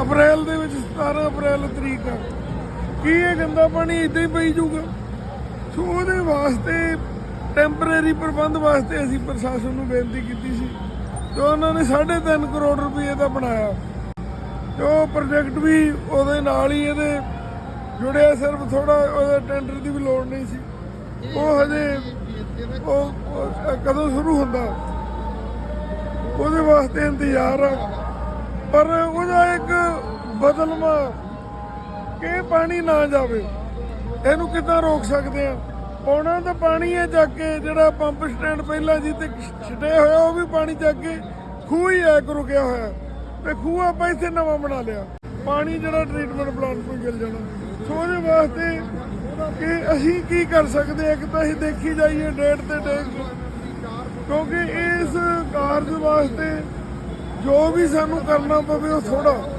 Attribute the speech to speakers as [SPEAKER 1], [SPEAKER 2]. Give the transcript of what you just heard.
[SPEAKER 1] ਅਪ੍ਰੈਲ ਦੇ ਵਿੱਚ 17 ਅਪ੍ਰੈਲ ਤਰੀਕ ਆ। ਕੀ ਇਹ ਗੰਦਾ ਪਾਣੀ ਇਦਾਂ ਹੀ ਪਈ ਜਾਊਗਾ? ਸੋ ਉਹਦੇ ਵਾਸਤੇ ਟੈਂਪਰੇਰੀ ਪ੍ਰਬੰਧ ਵਾਸਤੇ ਅਸੀਂ ਪ੍ਰਸ਼ਾਸਨ ਨੂੰ ਬੇਨਤੀ ਕੀਤੀ ਸੀ ਤੇ ਉਹਨਾਂ ਨੇ 3.5 ਕਰੋੜ ਰੁਪਏ ਦਾ ਬਣਾਇਆ। ਤੇ ਉਹ ਪ੍ਰੋਜੈਕਟ ਵੀ ਉਹਦੇ ਨਾਲ ਹੀ ਇਹਦੇ ਜੁੜਿਆ ਸਿਰਫ ਥੋੜਾ ਉਹਦੇ ਟੈਂਡਰ ਦੀ ਵੀ ਲੋੜ ਨਹੀਂ ਸੀ। ਉਹ ਹਜੇ ਉਹ ਉਹ ਕਦੋਂ ਸ਼ੁਰੂ ਹੁੰਦਾ? ਉਹਦੇ ਵਾਸਤੇ ਇੰਤਜ਼ਾਰ ਆ। ਪਰ ਉਹਦਾ ਇੱਕ ਬਦਲਵਾ। ਕਿ ਪਾਣੀ ਨਾ ਜਾਵੇ। ਇਹਨੂੰ ਕਿੱਦਾਂ ਰੋਕ ਸਕਦੇ ਆ? ਪਾਉਣਾ ਤਾਂ ਪਾਣੀ ਹੈ ਚੱਕ ਕੇ, ਜਿਹੜਾ ਪੰਪ ਸਟੈਂਡ ਪਹਿਲਾਂ ਜੀ ਤੇ ਛਟੇ ਹੋਇਆ, ਉਹ ਵੀ ਪਾਣੀ ਚੱਕ ਕੇ ਖੂਹ ਹੀ ਐਕ ਰੁਕਿਆ ਹੋਇਆ। ਤੇ ਖੂਹ ਆਪਾਂ ਇੱਥੇ ਨਵਾਂ ਬਣਾ ਲਿਆ। ਪਾਣੀ ਜਿਹੜਾ ਟ੍ਰੀਟਮੈਂਟ ਪਲਾਂਟ ਤੋਂ ਗਿਲ ਜਾਣਾ। ਸੋ ਉਹਦੇ ਵਾਸਤੇ ਕਿ ਅਸੀਂ ਕੀ ਕਰ ਸਕਦੇ ਇੱਕ ਤਾਂ ਅਸੀਂ ਦੇਖੀ ਜਾਈਏ ਡੇਟ ਤੇ ਡੇਟ। ਕਿਉਂਕਿ ਇਸ ਕਾਰਜ ਵਾਸਤੇ ਜੋ ਵੀ ਸਾਨੂੰ ਕਰਨਾ ਪਵੇ ਉਹ ਥੋੜਾ